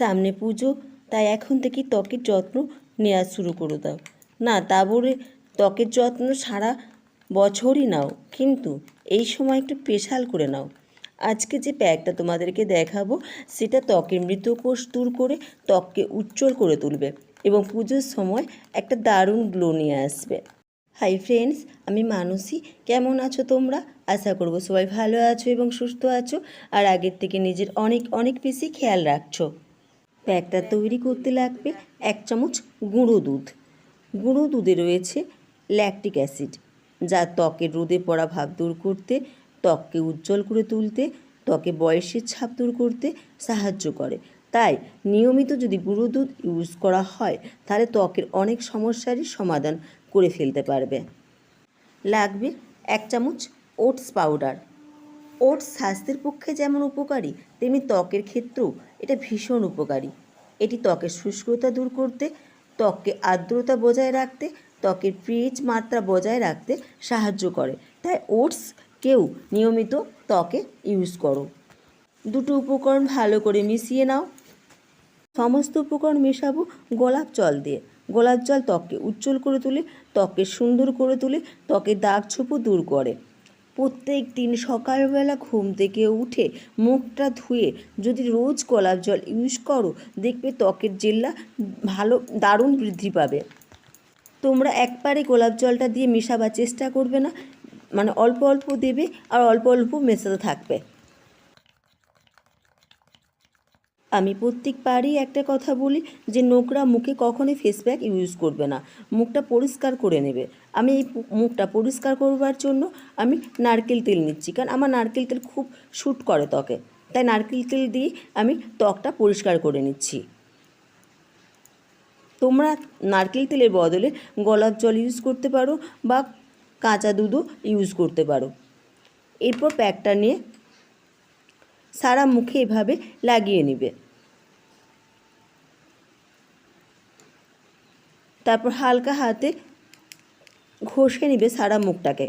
সামনে পুজো, তাই এখন থেকে ত্বকের যত্ন নেওয়া শুরু করে দাও। না, তা বলে ত্বকের যত্ন সারা বছরই নাও, কিন্তু এই সময় একটু স্পেশাল করে নাও। আজকে যে প্যাকটা তোমাদেরকে দেখাবো, সেটা ত্বকের মৃতকোষ দূর করে ত্বককে উজ্জ্বল করে তুলবে এবং পুজোর সময় একটা দারুণ গ্লো নিয়ে আসবে। হাই ফ্রেন্ডস আমি মানসী। কেমন আছো তোমরা? আশা করব সবাই ভালো আছো এবং সুস্থ আছো, আর আগের থেকে নিজের অনেক অনেক বেশি খেয়াল রাখছো। প্যাকটা তৈরি করতে লাগবে এক চামচ গুঁড়ো দুধ। গুঁড়ো দুধে রয়েছে ল্যাকটিক অ্যাসিড যা ত্বকের রোদে পড়া ভাব দূর করতে, ত্বককে উজ্জ্বল করে তুলতে, ত্বকে বয়সের ছাপ দূর করতে সাহায্য করে। তাই নিয়মিত যদি গুঁড়ো দুধ ইউজ করা হয়, তাহলে ত্বকের অনেক সমস্যারই সমাধান করে ফেলতে পারবে। লাগবে এক চামচ ওটস পাউডার ওটস স্বাস্থ্যের পক্ষে যেমন উপকারী, তেমনি ত্বকের ক্ষেত্রেও এটা ভীষণ উপকারী। এটি ত্বকের শুষ্কতা দূর করতে, ত্বককে আর্দ্রতা বজায় রাখতে, ত্বকের পিএইচ মাত্রা বজায় রাখতে সাহায্য করে। তাই ওটস কেউ নিয়মিত ত্বকে ইউজ করো। দুটো উপকরণ ভালো করে মিশিয়ে নাও। সমস্ত উপকরণ মেশাবো গোলাপ জল দিয়ে। গোলাপ জল ত্বককে উজ্জ্বল করে তোলে, ত্বককে সুন্দর করে তোলে, ত্বকের দাগ ছোপও দূর করে। প্রত্যেক দিন সকালবেলা ঘুম থেকে উঠে মুখটা ধুয়ে যদি রোজ গোলাপ জল ইউজ করো, দেখবে ত্বকের জেল্লা ভালো, দারুণ বৃদ্ধি পাবে। তোমরা একবারে গোলাপ জলটা দিয়ে মেশাবার চেষ্টা করবে না মানে অল্প অল্প দেবে আর অল্প অল্প মেশাতে থাকবে। আমি প্রত্যেক প্রত্যেকবারই একটা কথা বলি যে নোংরা মুখে কখনোই ফেস প্যাক ইউজ করবে না। মুখটা পরিষ্কার করে নেবে। আমি এই মুখটা পরিষ্কার করবার জন্য আমি নারকেল তেল নিচ্ছি, কারণ আমার নারকেল তেল খুব শ্যুট করে ত্বকে। তাই নারকেল তেল দিয়ে আমি ত্বকটা পরিষ্কার করে নিচ্ছি। তোমরা নারকেল তেলের বদলে গোলাপ জল ইউজ করতে পারো বা কাঁচা দুধও ইউজ করতে পারো। এরপর প্যাকটা নিয়ে সারা মুখে এভাবে লাগিয়ে নেবে। তারপর হালকা হাতে ঘষে নেবে সারা মুখটাকে।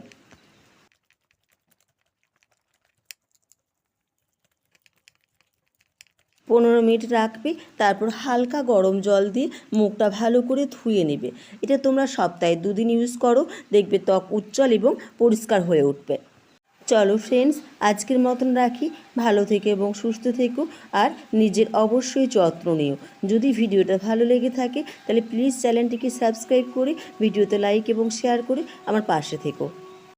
পনেরো মিনিট রাখবে, তারপর হালকা গরম জল দিয়ে মুখটা ভালো করে ধুয়ে নেবে। এটা তোমরা সপ্তাহে দুদিন ইউজ করো, দেখবে ত্বক উজ্জ্বল এবং পরিষ্কার হয়ে উঠবে। চলো ফ্রেন্ডস আজকের মতন রাখি। ভালো থেকে এবং সুস্থ থেকো আর নিজের অবশ্যই যত্ন নিও। যদি ভিডিওটা ভালো লেগে থাকে, তাহলে প্লিজ চ্যানেলটিকে সাবস্ক্রাইব করে, ভিডিওতে লাইক এবং শেয়ার করে আমার পাশে থেকো।